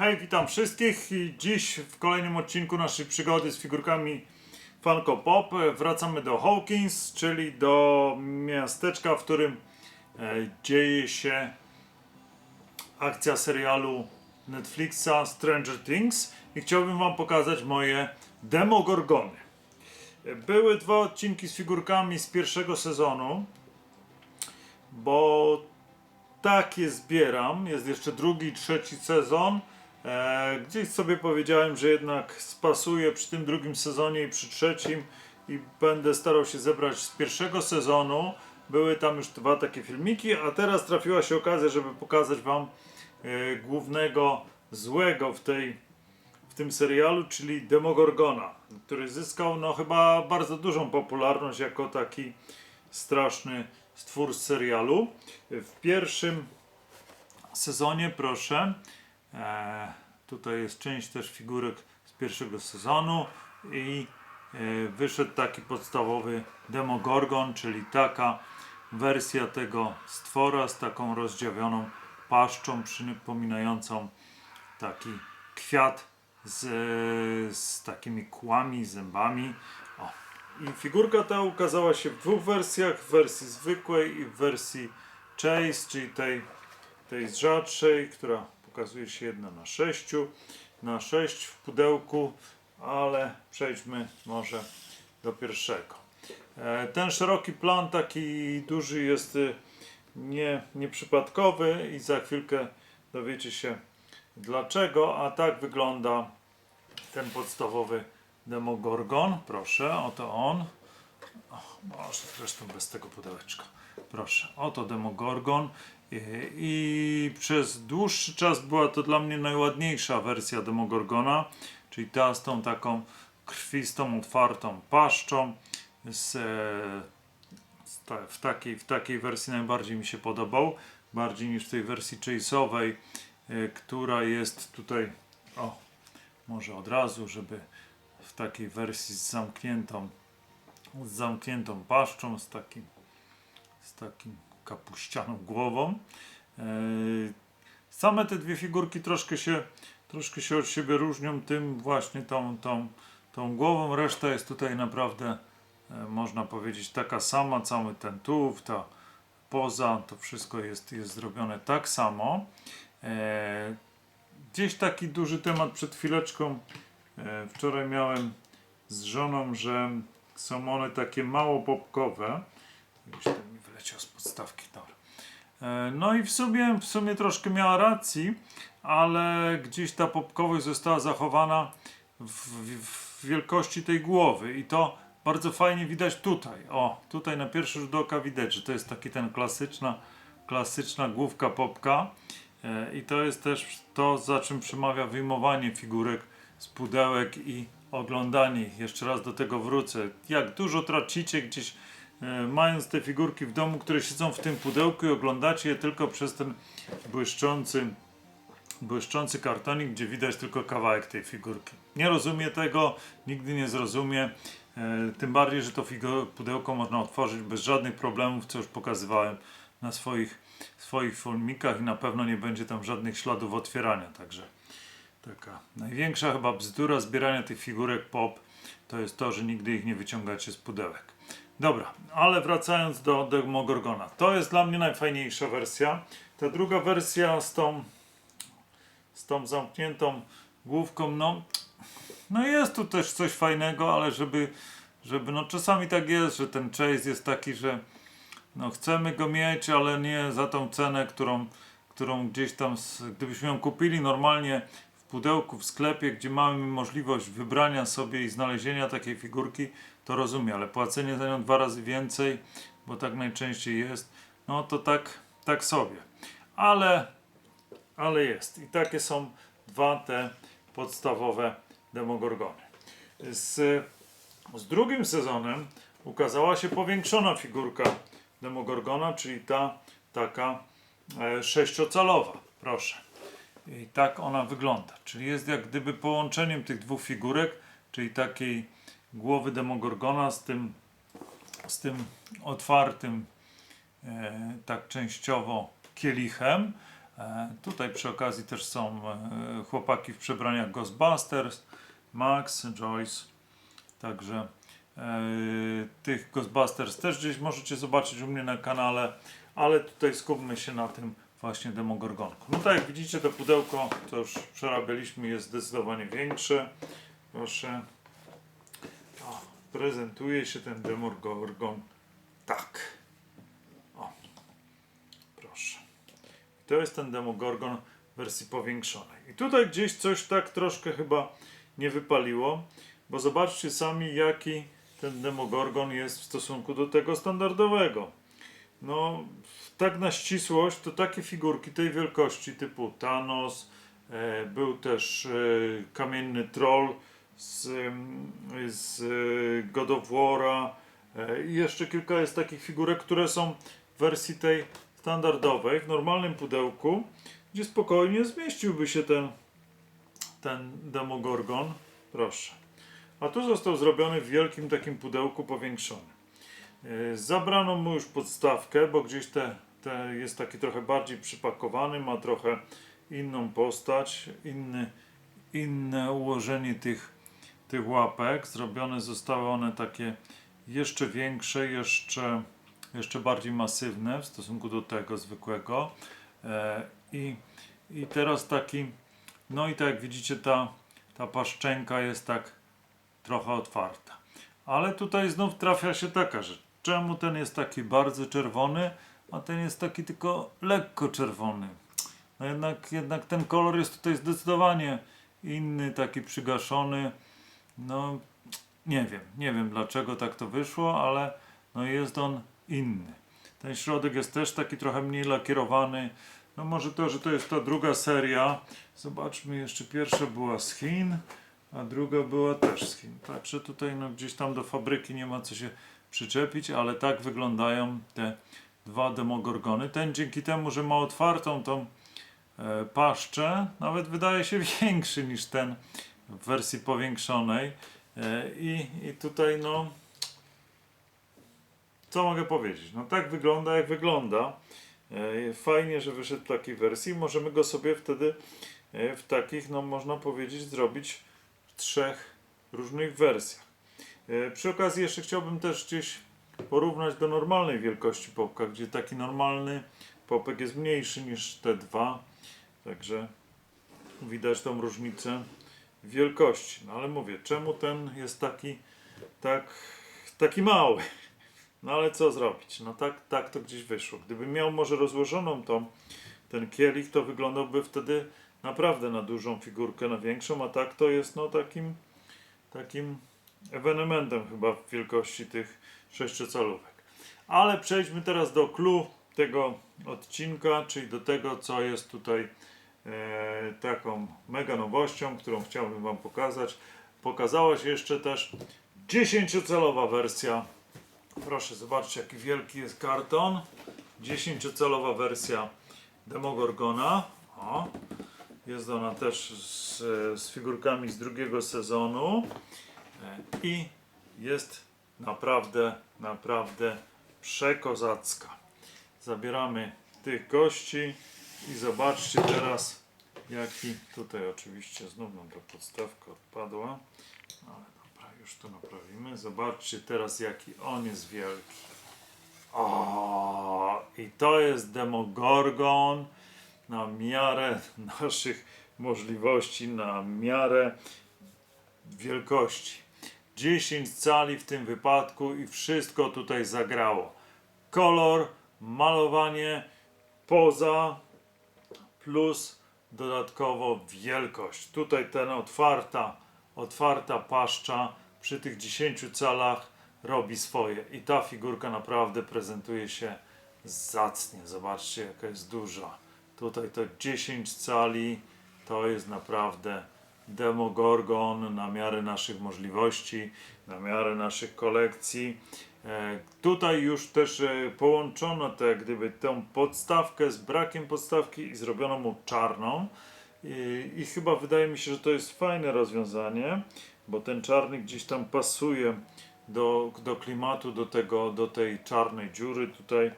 Hej, witam wszystkich dziś w kolejnym odcinku naszej przygody z figurkami Funko Pop e, wracamy do Hawkins, czyli do miasteczka, w którym e, dzieje się akcja serialu Netflixa Stranger Things i chciałbym wam pokazać moje Demogorgony. E, Były dwa odcinki z figurkami z pierwszego sezonu, bo takie zbieram. Jest jeszcze drugi, trzeci sezon. E, gdzieś sobie powiedziałem, że jednak spasuję przy tym drugim sezonie i przy trzecim i będę starał się zebrać z pierwszego sezonu. Były tam już dwa takie filmiki, a teraz trafiła się okazja, żeby pokazać Wam e, głównego złego w tej w tym serialu, czyli Demogorgona, który zyskał no chyba bardzo dużą popularność jako taki straszny stwór z serialu. W pierwszym sezonie, proszę, e, tutaj jest część też figurek z pierwszego sezonu i e, wyszedł taki podstawowy Demogorgon, czyli taka wersja tego stwora z taką rozdziawioną paszczą przypominającą taki kwiat z, z takimi kłami, zębami. O. I figurka ta ukazała się w dwóch wersjach, w wersji zwykłej i w wersji Chase, czyli tej, tej rzadszej, która pokazuje się jedna na sześciu, na sześć w pudełku, ale przejdźmy może do pierwszego. E, Ten szeroki plan, taki duży, jest y, nie, nieprzypadkowy i za chwilkę dowiecie się dlaczego, a tak wygląda ten podstawowy Demogorgon. Proszę, oto on. O, może zresztą bez tego pudełeczka. Proszę, oto Demogorgon. I, I przez dłuższy czas była to dla mnie najładniejsza wersja Demogorgona, czyli ta z tą taką krwistą, otwartą paszczą. Z, e, z ta, w, takiej, w takiej wersji najbardziej mi się podobał, bardziej niż w tej wersji chase'owej, e, która jest tutaj, o, może od razu, żeby w takiej wersji z zamkniętą, z zamkniętą paszczą, z takim, z takim kapuścianą głową. E, Same te dwie figurki troszkę się, troszkę się od siebie różnią tym właśnie tą, tą, tą głową. Reszta jest tutaj naprawdę, e, można powiedzieć, taka sama. Cały ten tułów, ta poza, to wszystko jest, jest zrobione tak samo. E, Gdzieś taki duży temat przed chwileczką. Wczoraj miałem z żoną, że są one takie mało popkowe. Ten wyleciał z podstawki. Dobra. E, No i w sumie, w sumie troszkę miała racji, ale gdzieś ta popkowość została zachowana w, w, wielkości tej głowy i to bardzo fajnie widać tutaj. O, tutaj na pierwszy rzut oka widać, że to jest taki ten klasyczna, klasyczna główka popka e, i to jest też to, za czym przemawia wyjmowanie figurek z pudełek i oglądanie ich. Jeszcze raz do tego wrócę. Jak dużo tracicie gdzieś mając te figurki w domu, które siedzą w tym pudełku i oglądacie je tylko przez ten błyszczący, błyszczący kartonik, gdzie widać tylko kawałek tej figurki. Nie rozumie tego, nigdy nie zrozumie. E, tym bardziej, że to pudełko można otworzyć bez żadnych problemów, co już pokazywałem na swoich, swoich filmikach i na pewno nie będzie tam żadnych śladów otwierania. Także taka największa chyba bzdura zbierania tych figurek pop to jest to, że nigdy ich nie wyciągacie z pudełek. Dobra, ale wracając do Demogorgona. To jest dla mnie najfajniejsza wersja. Ta druga wersja z tą, z tą zamkniętą główką, no, no jest tu też coś fajnego, ale żeby, żeby, no czasami tak jest, że ten chase jest taki, że no chcemy go mieć, ale nie za tą cenę, którą, którą gdzieś tam, gdybyśmy ją kupili normalnie w pudełku w sklepie, gdzie mamy możliwość wybrania sobie i znalezienia takiej figurki, to rozumiem, ale płacenie za nią dwa razy więcej, bo tak najczęściej jest, no to tak, tak sobie. Ale, ale jest. I takie są dwa te podstawowe Demogorgony. Z, z drugim sezonem ukazała się powiększona figurka Demogorgona, czyli ta taka e, sześciocalowa. Proszę. I tak ona wygląda. Czyli jest jak gdyby połączeniem tych dwóch figurek, czyli takiej głowy Demogorgona z tym, z tym otwartym, e, tak częściowo kielichem E, tutaj przy okazji też są e, chłopaki w przebraniach Ghostbusters, Max, Joyce. Także e, tych Ghostbusters też gdzieś możecie zobaczyć u mnie na kanale, ale tutaj skupmy się na tym właśnie Demogorgonku. No tak jak widzicie to pudełko, to już przerabialiśmy, jest zdecydowanie większe. Proszę. Prezentuje się ten Demogorgon tak. O, proszę. To jest ten Demogorgon w wersji powiększonej. I tutaj gdzieś coś tak troszkę chyba nie wypaliło, bo zobaczcie sami jaki ten Demogorgon jest w stosunku do tego standardowego. No, tak na ścisłość, to takie figurki tej wielkości typu Thanos, e, był też e, kamienny troll z, z e, God of War'a e, i jeszcze kilka jest takich figurek, które są w wersji tej standardowej, w normalnym pudełku, gdzie spokojnie zmieściłby się ten, ten Demogorgon. Proszę. A tu został zrobiony w wielkim takim pudełku powiększonym. Yy, Zabrano mu już podstawkę, bo gdzieś te, te jest taki trochę bardziej przypakowany, ma trochę inną postać, inny, inne ułożenie tych, tych łapek. Zrobione zostały one takie jeszcze większe, jeszcze, jeszcze bardziej masywne w stosunku do tego zwykłego. E, i, I teraz taki, no i tak jak widzicie, ta, ta paszczęka jest tak trochę otwarta. Ale tutaj znów trafia się taka rzecz. Czemu ten jest taki bardzo czerwony, a ten jest taki tylko lekko czerwony? No jednak, jednak ten kolor jest tutaj zdecydowanie inny, taki przygaszony. No nie wiem, nie wiem dlaczego tak to wyszło, ale no jest on inny. Ten środek jest też taki trochę mniej lakierowany. No może to, że to jest ta druga seria. Zobaczmy, jeszcze pierwsza była z Chin, a druga była też z Chin. Także tutaj no, gdzieś tam do fabryki nie ma co się przyczepić, ale tak wyglądają te dwa demogorgony. Ten dzięki temu, że ma otwartą tą e, paszczę, nawet wydaje się większy niż ten w wersji powiększonej. E, i, I tutaj no co mogę powiedzieć? No tak wygląda jak wygląda. E, Fajnie, że wyszedł w takiej wersji. Możemy go sobie wtedy e, w takich, no można powiedzieć, zrobić w trzech różnych wersjach. Przy okazji jeszcze chciałbym też gdzieś porównać do normalnej wielkości popka, gdzie taki normalny popek jest mniejszy niż te dwa. Także widać tą różnicę wielkości. No ale mówię, czemu ten jest taki tak, taki mały? No ale co zrobić? No tak, tak to gdzieś wyszło. Gdyby miał może rozłożoną tą, ten kielich, to wyglądałby wtedy naprawdę na dużą figurkę, na większą, a tak to jest no takim, takim ewenementem chyba w wielkości tych sześciocalówek. Ale przejdźmy teraz do clue tego odcinka, czyli do tego, co jest tutaj taką mega nowością, którą chciałbym Wam pokazać. Pokazała się jeszcze też 10-calowa wersja Proszę, zobaczcie jaki wielki jest karton. 10-calowa wersja Demogorgona. O, jest ona też z, z figurkami z drugiego sezonu. E, I jest naprawdę, naprawdę przekozacka. Zabieramy tych gości i zobaczcie teraz jaki tutaj oczywiście znów nam ta podstawka odpadła. Ale dobra, już to naprawimy. Zobaczcie teraz jaki on jest wielki. O, i to jest Demogorgon na miarę naszych możliwości, na miarę wielkości. 10 cali w tym wypadku i wszystko tutaj zagrało. Kolor, malowanie, poza plus dodatkowo wielkość. Tutaj ten otwarta, otwarta paszcza przy tych 10 calach robi swoje i ta figurka naprawdę prezentuje się zacnie. Zobaczcie jaka jest duża. Tutaj to 10 cali to jest naprawdę Demogorgon na miarę naszych możliwości, na miarę naszych kolekcji. E, tutaj już też e, połączono te, gdyby tą podstawkę z brakiem podstawki i zrobiono mu czarną. I, I chyba wydaje mi się, że to jest fajne rozwiązanie, bo ten czarny gdzieś tam pasuje do, do klimatu, do, tego, do tej czarnej dziury tutaj.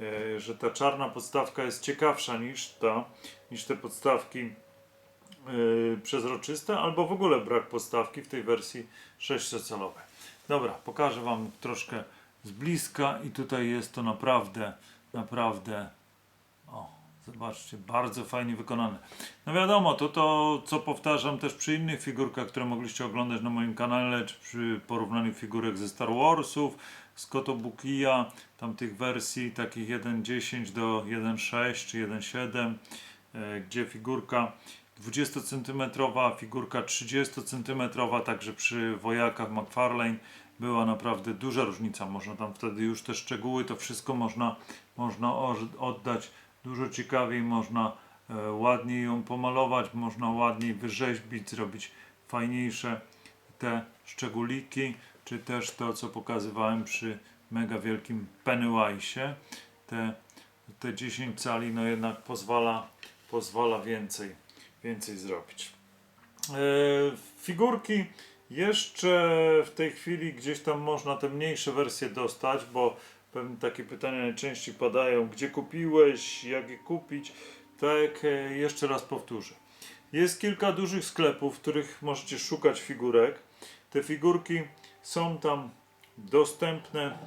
e, że ta czarna podstawka jest ciekawsza niż ta, niż te podstawki przezroczyste, albo w ogóle brak podstawki w tej wersji 6-calowej. Dobra, pokażę Wam troszkę z bliska i tutaj jest to naprawdę, naprawdę o, zobaczcie, bardzo fajnie wykonane. No wiadomo, to to, co powtarzam też przy innych figurkach, które mogliście oglądać na moim kanale, czy przy porównaniu figurek ze Star Warsów, z Kotobukiya, tam tych wersji takich 1.10 do 1.6 czy 1.7, e, gdzie figurka 20 cm, figurka 30 cm, także przy wojakach McFarlane była naprawdę duża różnica. Można tam wtedy już te szczegóły, to wszystko można, można oddać dużo ciekawiej, można e, ładniej ją pomalować, można ładniej wyrzeźbić, zrobić fajniejsze te szczególiki, czy też to, co pokazywałem przy mega wielkim Pennywise'ie. Te, te 10 cali no jednak pozwala, pozwala więcej, więcej zrobić. E, figurki jeszcze w tej chwili gdzieś tam można te mniejsze wersje dostać, bo pewnie takie pytania najczęściej padają, gdzie kupiłeś, jak je kupić. Tak, e, jeszcze raz powtórzę. Jest kilka dużych sklepów, w których możecie szukać figurek. Te figurki są tam dostępne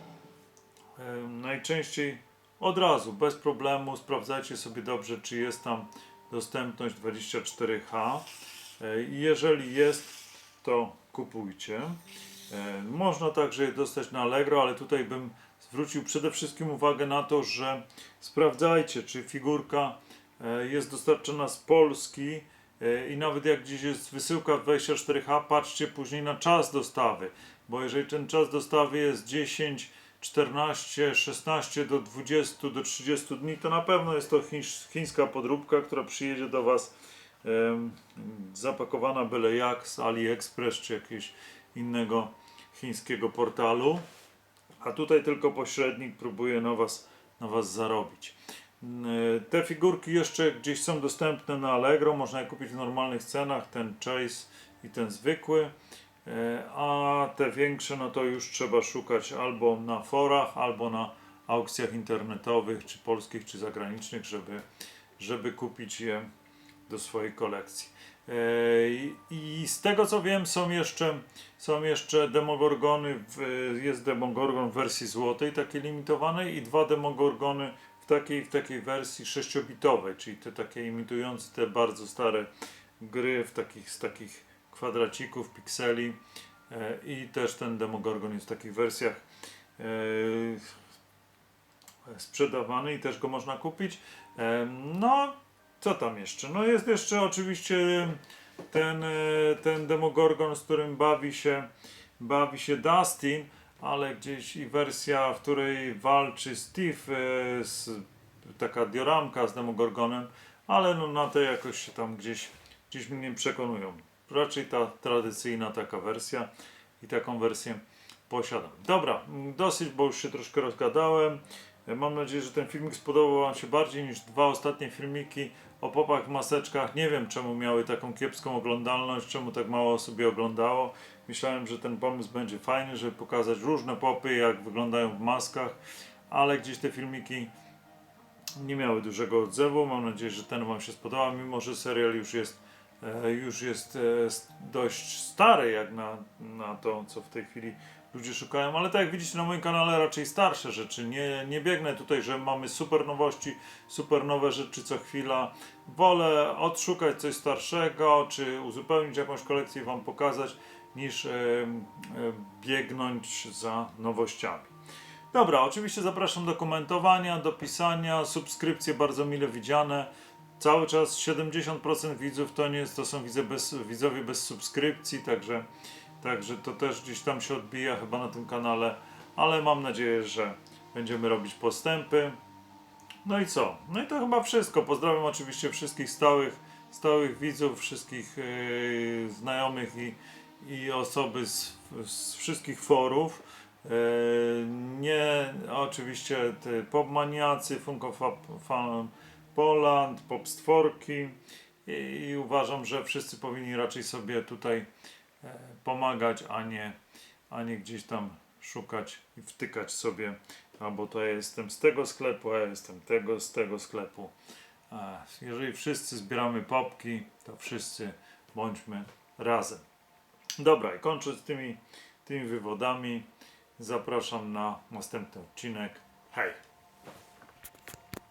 e, najczęściej od razu, bez problemu. Sprawdzajcie sobie dobrze, czy jest tam dostępność 24H. E, Jeżeli jest, to kupujcie. E, Można także je dostać na Allegro, ale tutaj bym zwrócił przede wszystkim uwagę na to, że sprawdzajcie, czy figurka e, jest dostarczona z Polski i nawet jak gdzieś jest wysyłka 24H, patrzcie później na czas dostawy, bo jeżeli ten czas dostawy jest 10, 14, 16 do 20, do 30 dni, to na pewno jest to chińs- chińska podróbka, która przyjedzie do Was zapakowana byle jak z AliExpress czy jakiegoś innego chińskiego portalu, a tutaj tylko pośrednik próbuje na Was, na was zarobić. Mm, Te figurki jeszcze gdzieś są dostępne na Allegro, można je kupić w normalnych cenach, ten Chase i ten zwykły, E, a te większe no to już trzeba szukać albo na forach, albo na aukcjach internetowych, czy polskich, czy zagranicznych, żeby, żeby kupić je do swojej kolekcji. E, I, z tego co wiem, są jeszcze, są jeszcze demogorgony, jest demogorgon w wersji złotej, takiej limitowanej, i dwa demogorgony w takiej, w takiej wersji 6-bitowej, czyli te takie imitujące te bardzo stare gry w takich, z takich kwadracików, pikseli. E, I też ten demogorgon jest w takich wersjach e, sprzedawany i też go można kupić. E, No, co tam jeszcze? No jest jeszcze oczywiście ten, ten Demogorgon, z którym bawi się, bawi się Dustin, ale gdzieś i wersja, w której walczy Steve, z, taka dioramka z Demogorgonem, ale no na to jakoś tam gdzieś, gdzieś mnie nie przekonują. Raczej ta tradycyjna taka wersja i taką wersję posiadam. Dobra, mm, dosyć, bo już się troszkę rozgadałem. Mam nadzieję, że ten filmik spodobał Wam się bardziej niż dwa ostatnie filmiki o popach w maseczkach. Nie wiem, czemu miały taką kiepską oglądalność, czemu tak mało osób je oglądało. Myślałem, że ten pomysł będzie fajny, żeby pokazać różne popy, jak wyglądają w maskach, ale gdzieś te filmiki nie miały dużego odzewu. Mam nadzieję, że ten Wam się spodoba, mimo że serial już jest, już jest e, dość stary, jak na, na to, co w tej chwili ludzie szukają, ale tak jak widzicie na moim kanale raczej starsze rzeczy. Nie, nie biegnę tutaj, że mamy super nowości, super nowe rzeczy co chwila. Wolę odszukać coś starszego, czy uzupełnić jakąś kolekcję i Wam pokazać, niż e, e, biegnąć za nowościami. Dobra, oczywiście zapraszam do komentowania, do pisania, subskrypcje bardzo mile widziane. Cały czas 70% widzów to nie jest, to są widze bez, widzowie bez subskrypcji, także, także to też gdzieś tam się odbija chyba na tym kanale, ale mam nadzieję, że będziemy robić postępy. No i co? No i to chyba wszystko. Pozdrawiam oczywiście wszystkich stałych, stałych widzów, wszystkich yy, znajomych i, i osoby z, z wszystkich forów. Yy, nie, oczywiście te popmaniacy, Funko Fa- Fan Poland, popstworki i, uważam, że wszyscy powinni raczej sobie tutaj e, pomagać, a nie, a nie gdzieś tam szukać i wtykać sobie albo to ja jestem z tego sklepu, a ja jestem tego, z tego sklepu. E, Jeżeli wszyscy zbieramy popki, to wszyscy bądźmy razem. Dobra, i kończąc tymi, tymi wywodami, zapraszam na następny odcinek. Hej!